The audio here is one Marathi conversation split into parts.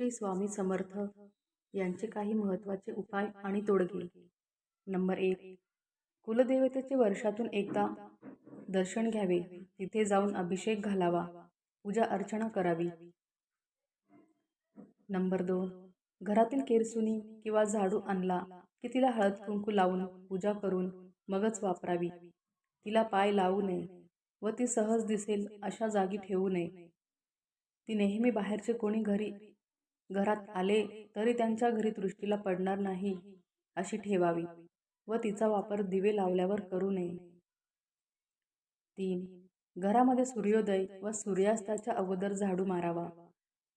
श्री स्वामी समर्थ यांचे काही महत्त्वाचे उपाय आणि तोडगे. नंबर एक कुलदेवतेचे वर्षातून एकदा दर्शन घ्यावे. तिथे जाऊन अभिषेक घालावा. पूजा अर्चना करावी. नंबर दोन घरातील केरसुनी किंवा झाडू आणला की तिला हळद कुंकू लावून पूजा करून मगच वापरावी. तिला पाय लावू नये व ती सहज दिसेल अशा जागी ठेवू नये. ती नेहमी बाहेरचे कोणी घरी घरात आले तरी त्यांच्या घरी दृष्टीला पडणार नाही अशी ठेवावी व तिचा वापर दिवे लावल्यावर करू नये. तीन घरामध्ये सूर्योदय व सूर्यास्ताच्या अगोदर झाडू मारावा.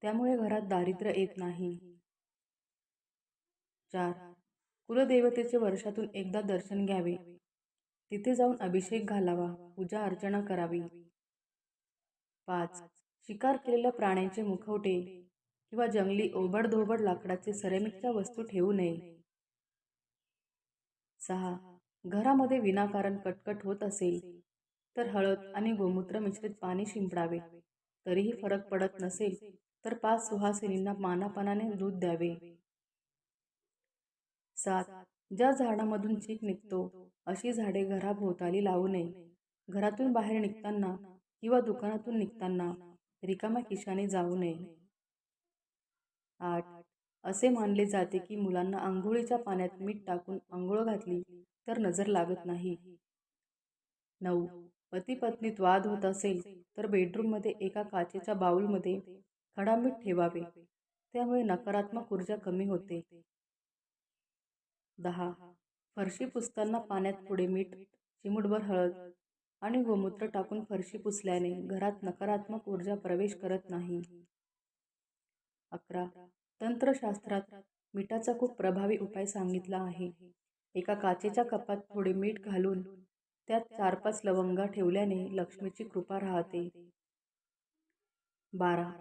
त्यामुळे घरात दारिद्र्य येत नाही. चार कुलदेवतेचे वर्षातून एकदा दर्शन घ्यावे. तिथे जाऊन अभिषेक घालावा पूजा अर्चना करावी. पाच शिकार केलेल्या प्राण्यांचे मुखवटे किंवा जंगली ओबडधोबड लाकडाचे सरेमिकच्या वस्तू ठेवू नये. सहा. घरामध्ये विनाकारण कटकट होत असेल तर हळद आणि गोमूत्र मिश्रित पाणी शिंपडावे. तरीही फरक पडत नसेल तर पाच सुहासिनींना मानापणाने दूध द्यावे. सात. ज्या झाडामधून चीक निघतो अशी झाडे घराभोवताली लावू नये. घरातून बाहेर निघताना किंवा दुकानातून निघताना रिकाम्या खिशाने जाऊ नये. आठ. असे मानले जाते की मुलांना आंघोळीच्या पाण्यात मीठ टाकून आंघोळ घातली तर नजर लागत नाही. नऊ. पती पत्नीत वाद होत असेल तर बेडरूममध्ये एका काचेच्या बाऊलमध्ये खडा मीठ ठेवावे. त्यामुळे नकारात्मक ऊर्जा कमी होते. दहा. फरशी पुसताना पाण्यात पुढे मीठ चिमुटभर हळद आणि गोमूत्र टाकून फरशी पुसल्याने घरात नकारात्मक ऊर्जा प्रवेश करत नाही. अकरा. तंत्रशास्त्रात मिठाचा खूप प्रभावी उपाय सांगितला आहे. एका काचेच्या कपात थोडे मीठ घालून त्यात चार पाच लवंगा ठेवल्याने लक्ष्मीची कृपा राहते. बारा.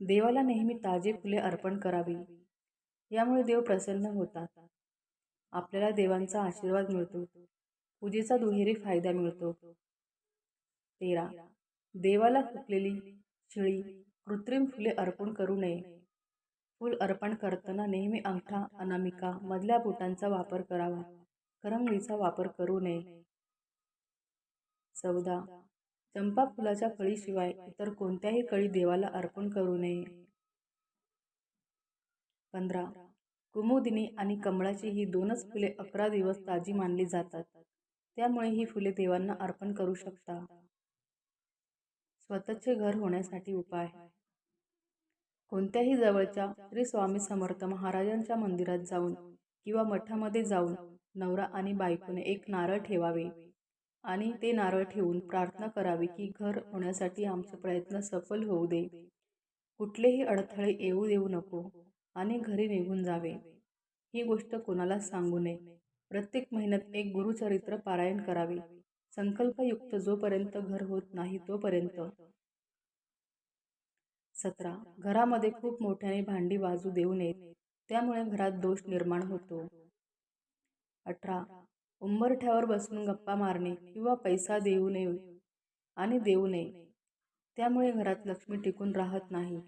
देवाला नेहमी ताजे फुले अर्पण करावी. यामुळे देव प्रसन्न होतात. आपल्याला देवांचा आशीर्वाद मिळतो. पूजेचा दुहेरी फायदा मिळतो. तेरा. देवाला फुकलेली शिळी कृत्रिम फुले अर्पण करू नये. फूल अर्पण करताना नेहमी अंगठा अनामिका मधल्या बोटांचा वापर करावा. करंगळीचा वापर करू नये. चौदा. चंपा फुलाच्या कळीशिवाय इतर कोणत्याही कळी देवाला अर्पण करू नये. पंधरा. कुमुदिनी आणि कमळाची ही दोनच फुले अकरा दिवस ताजी मानली जातात. त्यामुळे ही फुले देवांना अर्पण करू शकता. स्वतःचे घर होण्यासाठी उपाय. कोणत्याही जवळच्या श्री स्वामी समर्थ महाराजांच्या मंदिरात जाऊन किंवा मठामध्ये जाऊन नवरा आणि बायकोने एक नारळ ठेवावे आणि ते नारळ ठेवून प्रार्थना करावी की घर होण्यासाठी आमचे प्रयत्न सफल होऊ दे. कुठलेही अडथळे येऊ देऊ नको आणि घरी निघून जावे. ही गोष्ट कोणाला सांगू नये. प्रत्येक महिन्यात एक गुरुचरित्र पारायण करावे. संकल्पयुक्त जोपर्यंत घर होत नाही तोपर्यंत सतरा. घरामध्ये खूप मोठ्याने भांडी वाजू देऊ नयेत त्यामुळे घरात दोष निर्माण होतो. अठरा. उंबरठ्यावर बसून गप्पा मारणे किंवा पैसा देऊ नये आणि देऊ नये त्यामुळे घरात लक्ष्मी टिकून राहत नाही.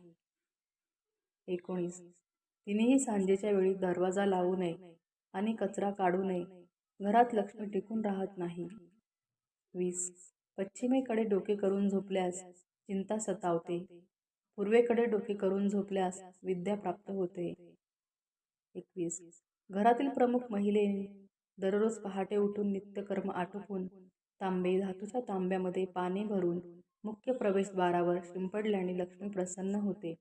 एकोणीस. तिनेही सांजेच्या वेळी दरवाजा लावू नये आणि कचरा काढू नये घरात लक्ष्मी टिकून राहत नाही. वीस. पश्चिमेकडे डोके करून झोपल्यास चिंता सतावते. पूर्वेकडे डोके करून झोपल्यास विद्या प्राप्त होते. एकवीस. घरातील प्रमुख महिले दररोज पहाटे उठून नित्यकर्म आटोपून तांबे धातूच्या तांब्यामध्ये पाणी भरून मुख्य प्रवेशद्वारावर शिंपडल्याने लक्ष्मी प्रसन्न होते.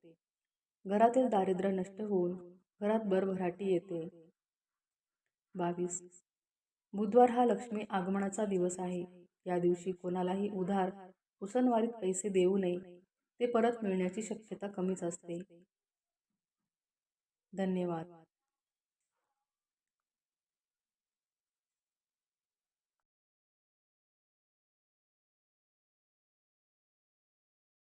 घरातील दारिद्र्य नष्ट होऊन घरात भरभराटी येते. बावीस. बुधवार हा लक्ष्मी आगमनाचा दिवस आहे. या दिवशी कोणालाही उधार उसनवारीत पैसे देऊ नये ते परत मिळण्याची शक्यता कमीच असते. धन्यवाद.